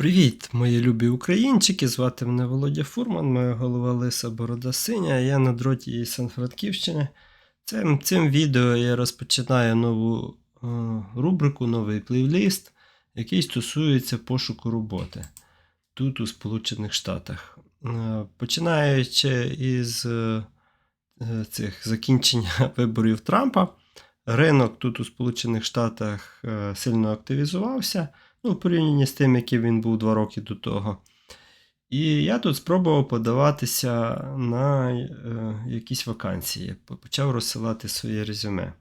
Привіт, мої любі українчики! Звати мене Володя Фурман, моя голова Лиса Борода Синя. Я на дроті із Сан-Франківщини. Цим, цим відео я розпочинаю нову е, рубрику, новий плейліст, який стосується пошуку роботи тут, у Сполучених Штатах. Е, починаючи із е, цих закінчення виборів Трампа, ринок тут у Сполучених Штатах е, сильно активізувався. Ну, в порівнянні з тим, який він був два роки до того. І я тут спробував подаватися на е, якісь вакансії. Почав розсилати своє резюме.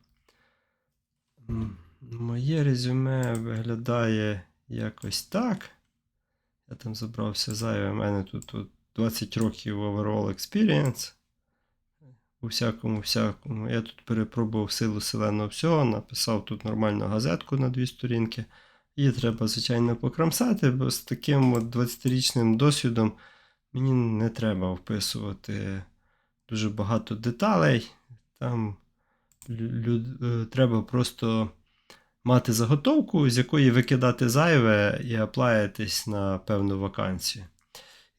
Моє резюме виглядає якось так. Я там забрався зайве. У мене тут, тут 20 років overall experience. У всякому, всякому. Я тут перепробував силу селеного всього, написав тут нормальну газетку на дві сторінки. Її треба, звичайно, покрамсати, бо з таким от 20-річним досвідом мені не треба вписувати дуже багато деталей. Там лю- лю- е, треба просто мати заготовку, з якої викидати зайве і аплаїтись на певну вакансію.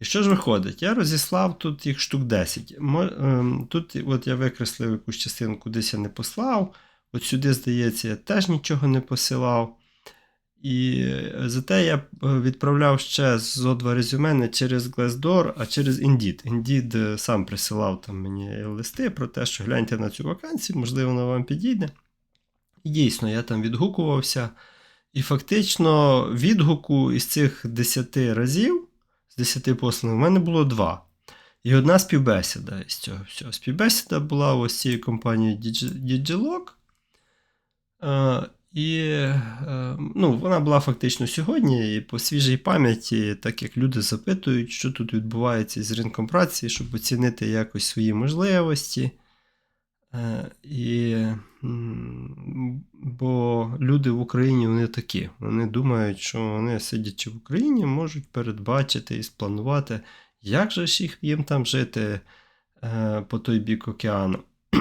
І що ж виходить? Я розіслав тут їх штук 10. Ем, Тут от я викреслив якусь частину, кудись я не послав. От сюди, здається, я теж нічого не посилав. І е, зате я е, відправляв ще зо два резюме не через Glassdoor, а через Indeed. Indeed е, сам присилав там мені листи про те, що гляньте на цю вакансію, можливо, вона вам підійде. І дійсно, я там відгукувався. І фактично відгуку із цих 10 разів, з 10 посланих, в мене було два. І одна співбесіда із цього всього. Співбесіда була ось компанією Digi- Digilog. І е, ну, вона була фактично сьогодні, і по свіжій пам'яті, так як люди запитують, що тут відбувається з ринком праці, щоб оцінити якось свої можливості. Е, І, бо люди в Україні вони такі. Вони думають, що вони, сидячи в Україні, можуть передбачити і спланувати, як же ж їх їм там жити е, по той бік океану.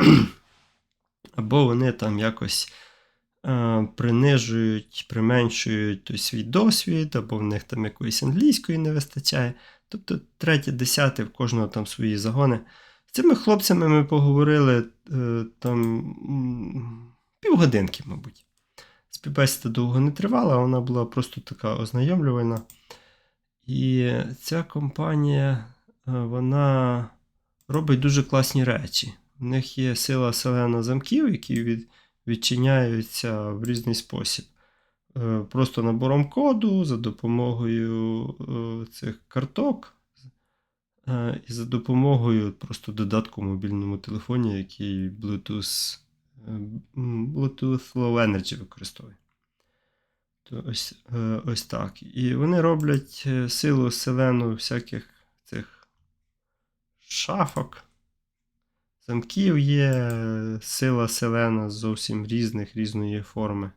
Або вони там якось принижують, применшують той свій досвід, або в них там якоїсь англійської не вистачає. Тобто третє, десяте, в кожного там свої загони. З цими хлопцями ми поговорили е, там півгодинки, мабуть. Співбесіда довго не тривала, вона була просто така ознайомлювальна. І ця компанія, е, вона робить дуже класні речі. У них є сила селена замків, які від, відчиняються в різний спосіб. Е, Просто набором коду за допомогою е, цих карток. Е, І за допомогою просто додатку в мобільному телефоні, який Bluetooth, Bluetooth Low Energy використовує. То ось, ось так. І вони роблять силу селену всяких цих шафок. Замків є сила селена зовсім різних, різної форми.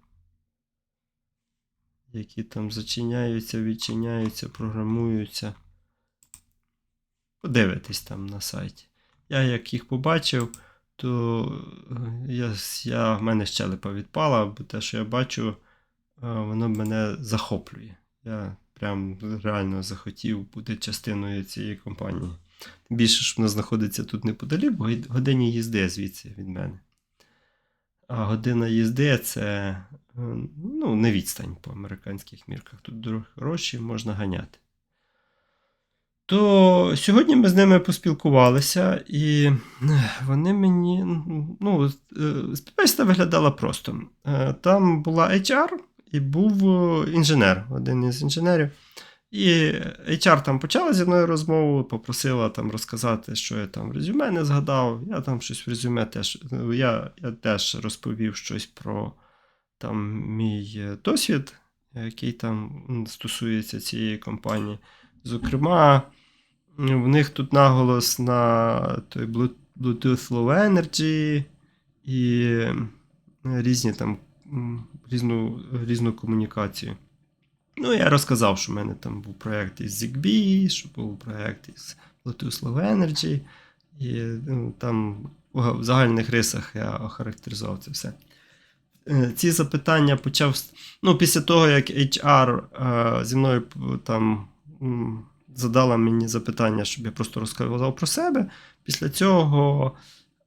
Які там зачиняються, відчиняються, програмуються. Подивитись там на сайті. Я як їх побачив, то е, я, я, в мене щелепа відпала, бо те, що я бачу, е, воно мене захоплює. Я прям реально захотів бути частиною цієї компанії. Більше, що вона знаходиться тут неподалік, бо годині їзди звідси від мене. А година їзди це е, ну, не відстань по американських мірках. Тут хороші, можна ганяти. То сьогодні ми з ними поспілкувалися, і вони мені. Ну, е, співбесіда виглядала просто. Е, Там була HR і був е, інженер, один із інженерів. І HR там почала зі мною розмову, попросила там розказати, що я там в резюме не згадав. Я там щось в резюме теж. Я, я теж розповів щось про там мій е, досвід, який там стосується цієї компанії. Зокрема, в них тут наголос на той Bluetooth Low Energy і різні там різну, різну комунікацію. Ну, я розказав, що в мене там був проєкт із ZigBee, що був проєкт із Bluetooth Low Energy, і ну, там в загальних рисах я охарактеризував це все. е, ці запитання почав. Ну, після того, як HR е, зі мною там задала мені запитання, щоб я просто розказав про себе. Після цього,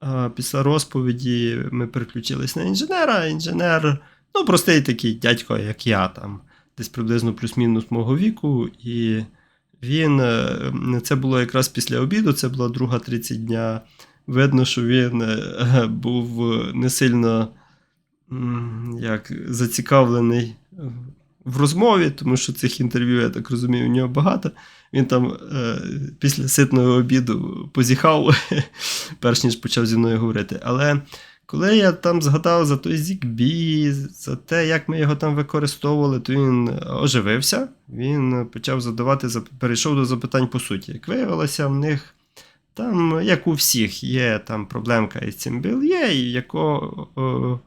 е, після розповіді, ми переключились на інженера. Інженер, ну, простий такий дядько, як я, там, десь приблизно плюс-мінус мого віку. І він, е, це було якраз після обіду, це була друга 30 дня. Видно, що він е, був не сильно як, зацікавлений в розмові, тому що цих інтерв'ю, я так розумію, у нього багато. Він там е, після ситного обіду позіхав, перш ніж почав зі мною говорити. Але коли я там згадав за той ZigBee, за те, як ми його там використовували, то він оживився. Він почав задавати, перейшов до запитань по суті. Як виявилося, в них там, як у всіх, є там проблемка із цим BLE, і якого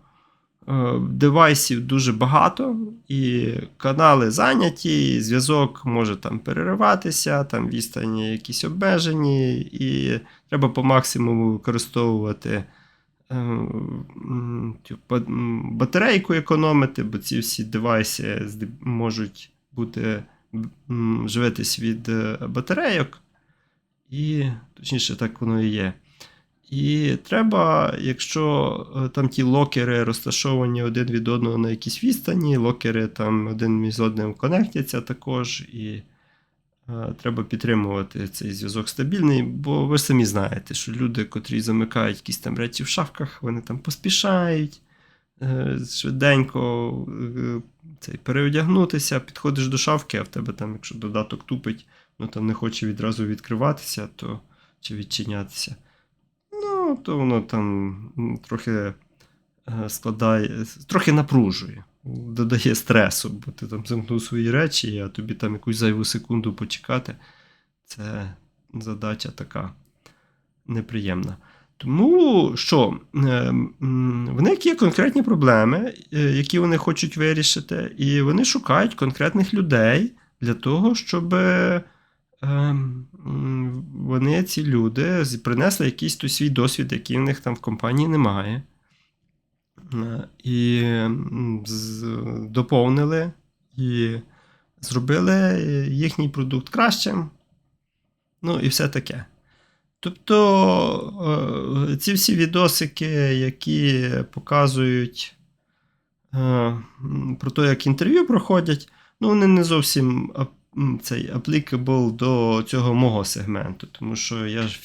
девайсів дуже багато, і канали зайняті, і зв'язок може там перериватися, там відстані якісь обмежені, і треба по максимуму використовувати батарейку економити, бо ці всі девайси можуть бути живитись від е, батарейок. І точніше, так воно і є. І треба, якщо е, там ті локери розташовані один від одного на якійсь відстані, локери там один між одним конектяться також, і треба підтримувати цей зв'язок стабільний, бо ви самі знаєте, що люди, котрі замикають якісь там речі в шафках, вони там поспішають е, швиденько е, цей, переодягнутися, підходиш до шафки, а в тебе там, якщо додаток тупить, ну там не хоче відразу відкриватися, то чи відчинятися. Ну, то воно там трохи е, складає, трохи напружує, додає стресу, бо ти там замкнув свої речі, а тобі там якусь зайву секунду почекати. Це задача така неприємна. Тому що е, в них є конкретні проблеми, е, які вони хочуть вирішити, і вони шукають конкретних людей для того, щоб е, вони, ці люди, принесли якийсь свій досвід, який в них там в компанії немає. Е, І доповнили і зробили їхній продукт кращим. Ну і все таке. Тобто е, ці всі відосики, які показують е, про те, як інтерв'ю проходять, ну вони не зовсім цей applicable до цього мого сегменту, тому що я ж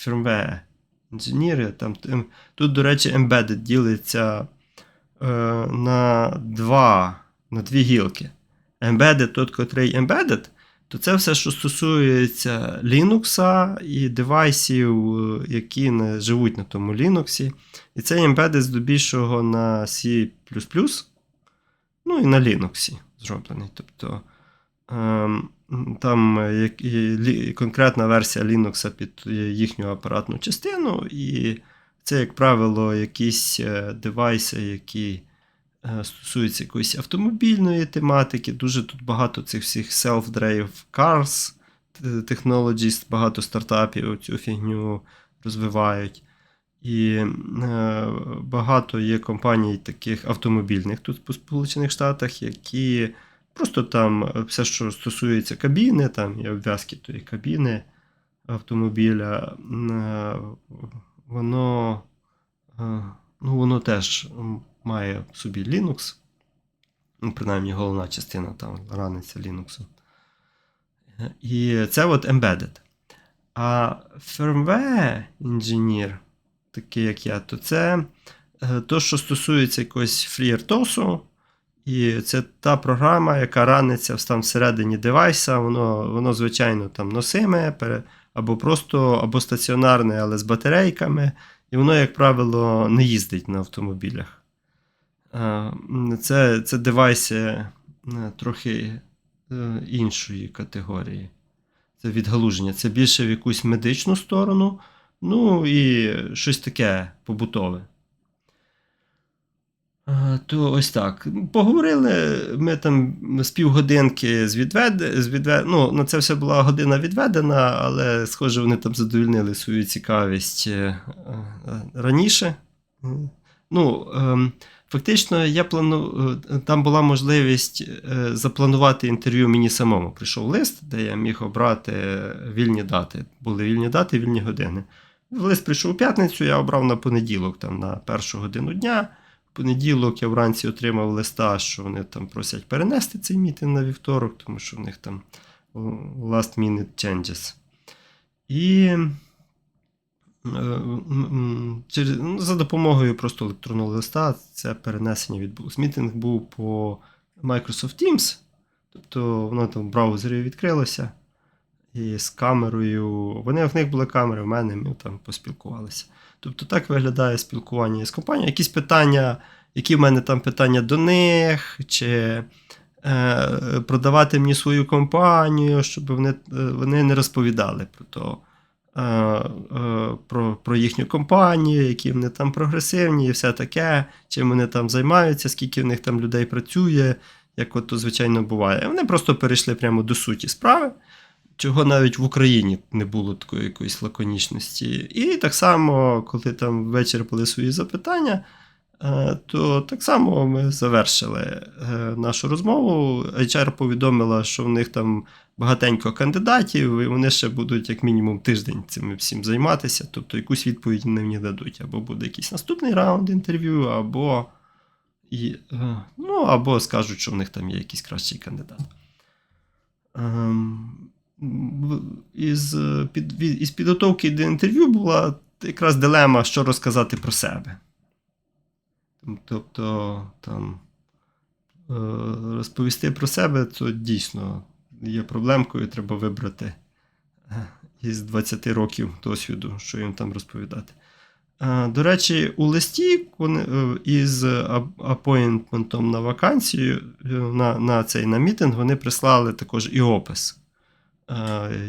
інженір, там, ем, тут, до речі, embedded ділиться е, на два, на дві гілки. Embedded, тот, котрий embedded, то це все, що стосується Linux і девайсів, е, які не живуть на тому Linux. І це embedded здебільшого на C, ну і на Linux зроблений. Тобто ем, там і, конкретна версія Linux під їхню апаратну частину, і це, як правило, якісь е, девайси, які е, стосуються якоїсь автомобільної тематики. Дуже тут багато цих всіх self-drive cars technologies, багато стартапів цю фігню розвивають. І е, багато є компаній таких автомобільних тут по Сполучених Штатах, які просто там все, що стосується кабіни, там є обв'язки тої кабіни автомобіля, воно, е, ну, воно теж має в собі Linux. Ну, принаймні, головна частина там раниться Linux. І це от embedded. А firmware інженір, такий як я, то це е, то, що стосується якогось FreeRTOS, і це та програма, яка раниться там всередині девайса, воно, воно звичайно, там носиме, пере- або просто або стаціонарне, але з батарейками. І воно, як правило, не їздить на автомобілях. Е, Це, це девайси е, трохи е, іншої категорії. Це відгалуження. Це більше в якусь медичну сторону, ну і щось таке побутове. То ось так. Поговорили ми там з півгодинки з відвед... з відвед... Ну, на це все була година відведена, але, схоже, вони там задовольнили свою цікавість е, е, раніше. Ну, ем, Фактично, я плану... е, там була можливість запланувати інтерв'ю мені самому. Прийшов лист, де я міг обрати вільні дати. Були вільні дати, вільні години. Лист прийшов у п'ятницю, я обрав на понеділок, там, на першу годину дня. Понеділок я вранці отримав листа, що вони там просять перенести цей мітинг на вівторок, тому що в них там last minute changes. І е, через, ну, за допомогою просто електронного листа це перенесення відбулося. Мітинг був по Microsoft Teams, тобто воно там в браузері відкрилося. І з камерою. Вони в них були камери, в мене ми там поспілкувалися. Тобто так виглядає спілкування з компанією. Якісь питання, які в мене там питання до них, чи е, продавати мені свою компанію, щоб вони, е, вони не розповідали про то. е, е, Про, про їхню компанію, які вони там прогресивні і все таке, чим вони там займаються, скільки в них там людей працює, як от то звичайно буває. Вони просто перейшли прямо до суті справи, чого навіть в Україні не було такої якоїсь лаконічності. І так само, коли там вичерпали свої запитання, е, то так само ми завершили е, нашу розмову. HR повідомила, що в них там багатенько кандидатів, і вони ще будуть як мінімум тиждень цим всім займатися. Тобто якусь відповідь вони мені дадуть. Або буде якийсь наступний раунд інтерв'ю, або, і, е, ну, або скажуть, що в них там є якийсь кращий кандидат. Із, під, із підготовки до інтерв'ю була якраз дилема, що розказати про себе. Тобто, там, е, розповісти про себе, то дійсно є проблемкою, треба вибрати е, із 20 років досвіду, що їм там розповідати. Е, До речі, у листі із ап- апойнтментом на вакансію, на, на цей на мітинг, вони прислали також і опис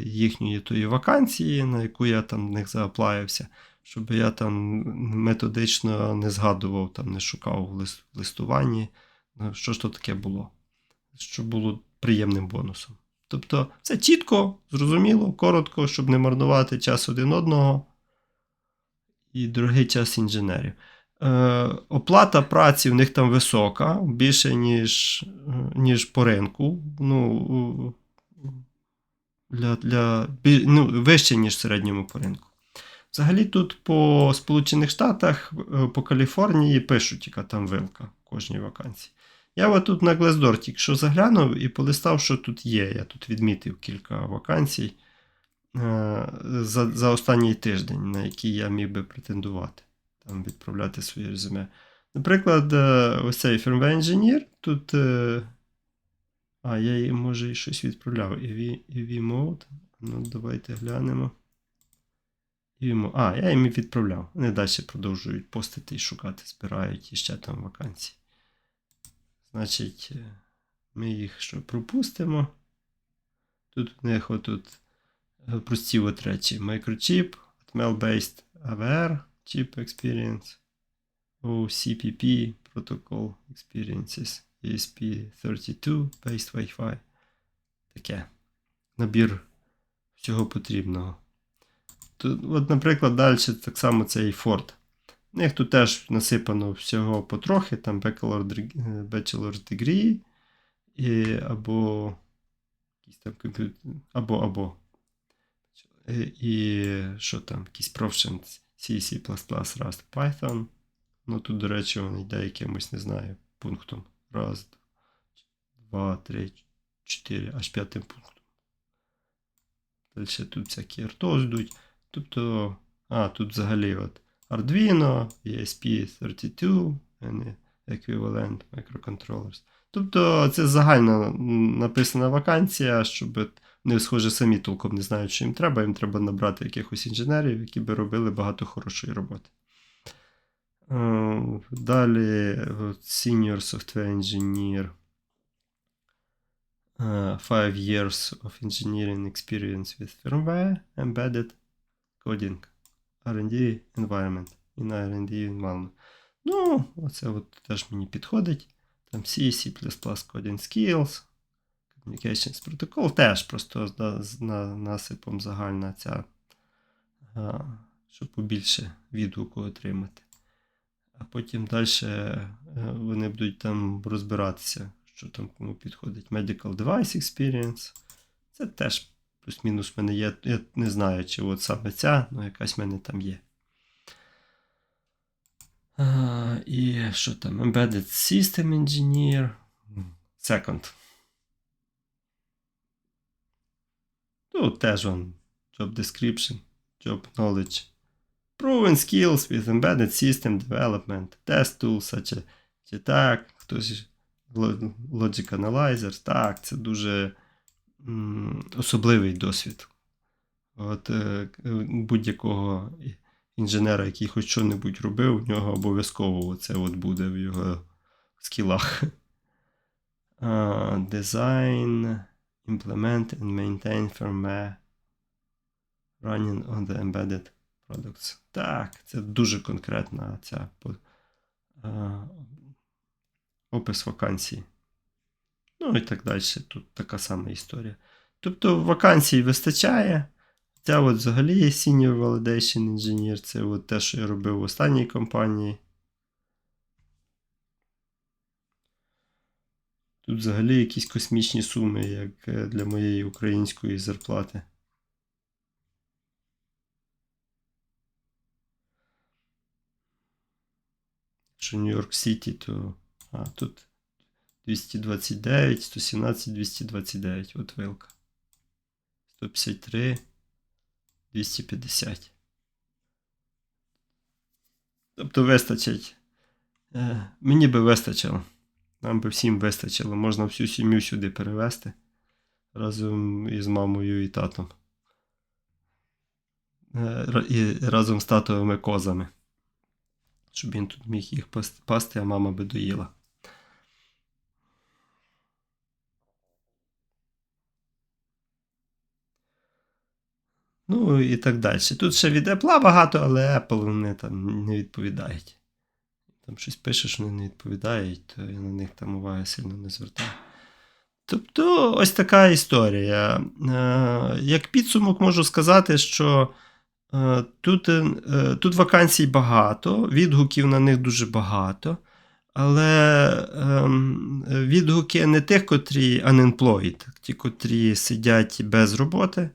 їхньої тої вакансії, на яку я там в них зааплаївся, щоб я там методично не згадував, там не шукав в листуванні, ну, що ж то таке було, що було приємним бонусом. Тобто, це чітко, зрозуміло, коротко, щоб не марнувати час один одного і дорогий час інженерів. Е, оплата праці в них там висока, більше, ніж, е, ніж по ринку. Ну, для, для, ну, вище, ніж в середньому по ринку. Взагалі тут по Сполучених Штатах, е, по Каліфорнії пишуть, яка там вилка в кожній вакансії. Я от тут на Glassdoor тільки що заглянув і полистав, що тут є. Я тут відмітив кілька вакансій е, за, за останній тиждень, на які я міг би претендувати, там відправляти своє резюме. Наприклад, е, ось цей firmware engineer, тут. А, я їй, може, і щось відправляв. EV, EV Mode. Ну, давайте глянемо. А, я їм і відправляв. Вони далі продовжують постити і шукати, збирають іще там вакансії. Значить, е, ми їх що пропустимо. Тут в них отут е, прості от речі. Microchip, Atmel-based AVR, Chip Experience, OCPP, Protocol Experiences, ESP32, Based Wi-Fi. Таке. Набір всього потрібного. Тут, от, наприклад, далі так само цей Ford. У них тут теж насипано всього потрохи, там е, Bachelor's Degree, і, або якісь там комп'ютер, або, або. І, і що там, якийсь Proficient C, C++, Rust, Python. Ну тут, до речі, він йде якимось, не знаю, пунктом. Раз, два, три, чотири, аж п'ятим пунктом. Далі тут всякі RTOS йдуть. Тобто, а, тут взагалі от Arduino, ESP32, and Equivalent Microcontrollers. Тобто це загально написана вакансія, щоб не схоже самі толком не знають, що їм треба. Їм треба набрати якихось інженерів, які би робили багато хорошої роботи. Е, Далі Senior Software Engineer. Uh, five years of engineering experience with firmware, embedded coding, R&D environment. In R&D environment. Ну, оце от теж мені підходить. Там C, C++ coding skills, communications protocol теж просто з насипом загальна ця, щоб побільше відгуку отримати. А потім далі вони будуть там розбиратися, що там кому підходить. Medical Device Experience. Це теж плюс-мінус в мене є. Я не знаю, чи от саме ця, але якась в мене там є. А, і що там? Embedded System Engineer. Second. Тут теж он job description, job knowledge. Proven skills with embedded system development, test tools, such as так, хтось Logic Analyzer. Так, це дуже м, особливий досвід. От е, будь-якого інженера, який хоч що-небудь робив, у нього обов'язково це от буде в його скілах. А, Design, implement and maintain firmware running on the embedded products. Так, це дуже конкретна ця а, опис вакансій. Ну і так далі. Тут така сама історія. Тобто вакансій вистачає. Ця от взагалі є Senior Validation Engineer, це от те, що я робив в останній компанії. Тут взагалі якісь космічні суми, як е, для моєї української зарплати. Що Нью-Йорк Сіті, то. А, тут 229, 117, 229. От вилка. 153, 250. Тобто вистачить. Е, мені би вистачило. Нам би всім вистачило. Можна всю сім'ю сюди перевезти разом із мамою і татом. Е, І разом з татовими козами. Щоб він тут міг їх пасти, а мама би доїла. Ну і так далі. Тут ще від Apple багато, але Apple вони там не відповідають. Там щось пишеш, вони не відповідають, то я на них там уваги сильно не звертаю. Тобто, ось така історія. Е, Як підсумок можу сказати, що тут, е, тут вакансій багато, відгуків на них дуже багато, але ем, відгуки не тих, котрі unemployed, ті, котрі сидять без роботи.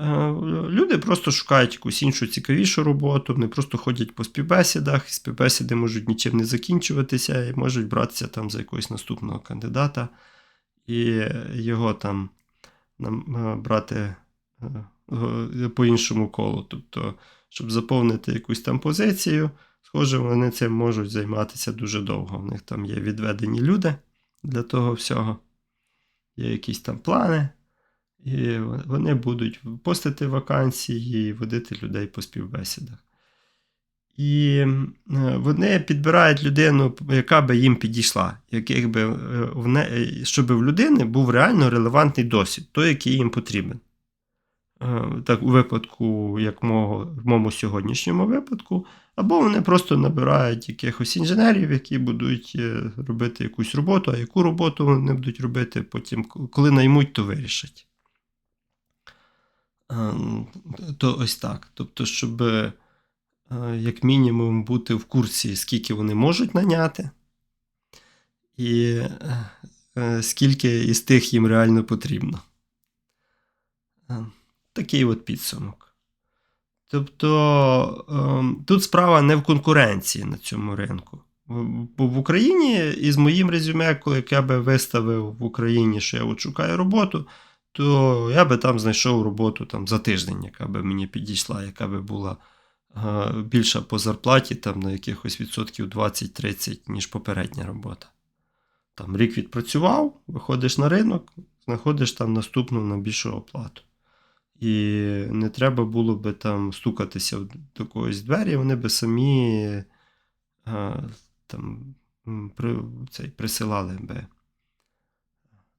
Е, Люди просто шукають якусь іншу цікавішу роботу, вони просто ходять по співбесідах, і співбесіди можуть нічим не закінчуватися і можуть братися там за якогось наступного кандидата і його там е, брати е, е, по іншому колу. Тобто, щоб заповнити якусь там позицію, схоже, вони цим можуть займатися дуже довго. У них там є відведені люди для того всього, є якісь там плани. І вони будуть постити вакансії і водити людей по співбесідах. І е, вони підбирають людину, яка би їм підійшла, яких би, е, е, щоб в людини був реально релевантний досвід, той, який їм потрібен. Е, Так, у випадку, як мого, в моєму сьогоднішньому випадку, або вони просто набирають якихось інженерів, які будуть е, робити якусь роботу, а яку роботу вони будуть робити, потім, коли наймуть, то вирішать. Е, То ось так. Тобто, щоб як мінімум бути в курсі, скільки вони можуть наняти, і скільки із тих їм реально потрібно. Такий от підсумок. Тобто ем, тут справа не в конкуренції на цьому ринку. В- Україні із моїм резюме, коли я би виставив в Україні, що я от шукаю роботу, то я би там знайшов роботу там, за тиждень, яка би мені підійшла, яка би була е, більша по зарплаті, там на якихось відсотків 20-30, ніж попередня робота. Там рік відпрацював, виходиш на ринок, знаходиш там наступну на більшу оплату. І не треба було би там стукатися до когось двері, вони би самі е, там, при, цей, присилали би.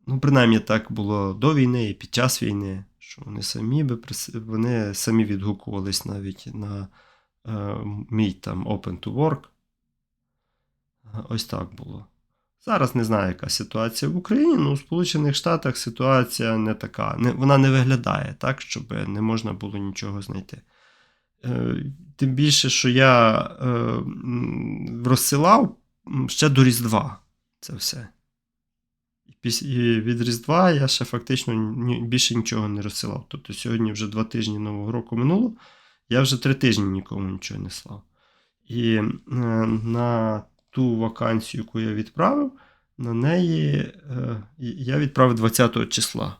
Ну, принаймні так було до війни і під час війни, що вони самі би вони самі відгукувались навіть на е, мій там Open to Work. Е, Ось так було. Зараз не знаю, яка ситуація в Україні, але у Сполучених Штатах ситуація не така. Не, вона не виглядає так, щоб не можна було нічого знайти. Е, Тим більше, що я е, розсилав ще до Різдва це все. І від Різдва я ще фактично більше нічого не розсилав. Тобто сьогодні вже два тижні Нового року минуло, я вже три тижні нікому нічого не слав. І е, на ту вакансію, яку я відправив, на неї е, я відправив 20 числа.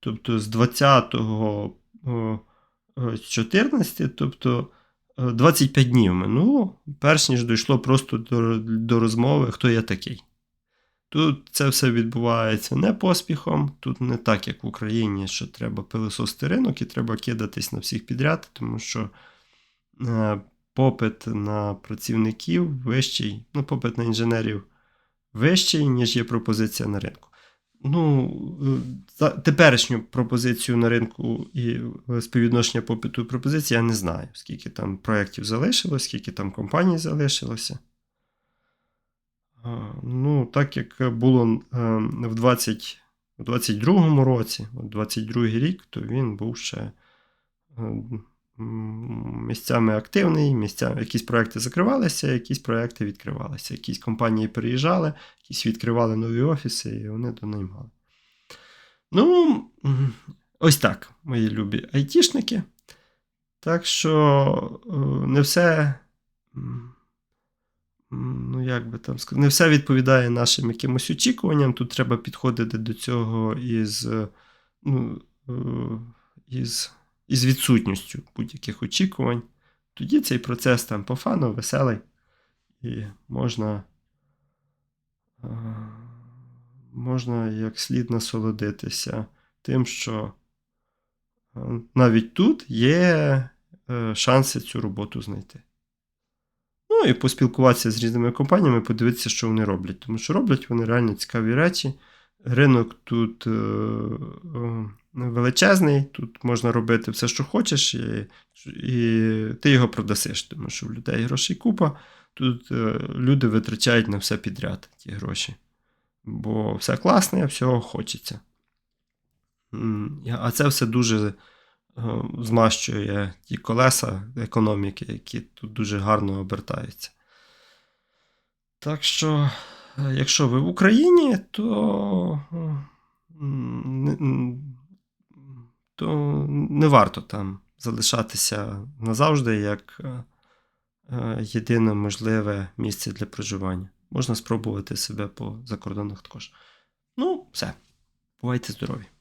Тобто з 20 е, 14, тобто е, 25 днів минуло, перш ніж дійшло просто до, до розмови, хто я такий. Тут це все відбувається не поспіхом, тут не так, як в Україні, що треба пилисости ринок і треба кидатись на всіх підряд, тому що е, попит на працівників вищий, ну, попит на інженерів вищий, ніж є пропозиція на ринку. Ну, теперішню пропозицію на ринку і співвідношення попиту і пропозиції я не знаю, скільки там проєктів залишилось, скільки там компаній залишилося. Ну, так як було е, в 20, в 22-му році, от 22-й рік, то він був ще е, м, місцями активний, місцями, якісь проекти закривалися, якісь проекти відкривалися. Якісь компанії переїжджали, якісь відкривали нові офіси, і вони донаймали. Ну, ось так, мої любі айтішники. Так що е, не все. Ну, як би там сказати, не все відповідає нашим якимось очікуванням. Тут треба підходити до цього із, ну, е, із, із відсутністю будь-яких очікувань. Тоді цей процес там по фану, веселий, і можна, е, можна як слід насолодитися тим, що е, навіть тут є е, шанси цю роботу знайти. Ну і поспілкуватися з різними компаніями, подивитися, що вони роблять. Тому що роблять вони реально цікаві речі. Ринок тут е, величезний, тут можна робити все, що хочеш, і, і ти його продасиш, тому що в людей грошей купа. Тут е, люди витрачають на все підряд ті гроші. Бо все класне, всього хочеться. А це все дуже е, змащує ті колеса економіки, які тут дуже гарно обертаються. Так що, якщо ви в Україні, то, то не варто там залишатися назавжди як е, е, єдине можливе місце для проживання. Можна спробувати себе по закордонах також. Ну, все. Бувайте здорові!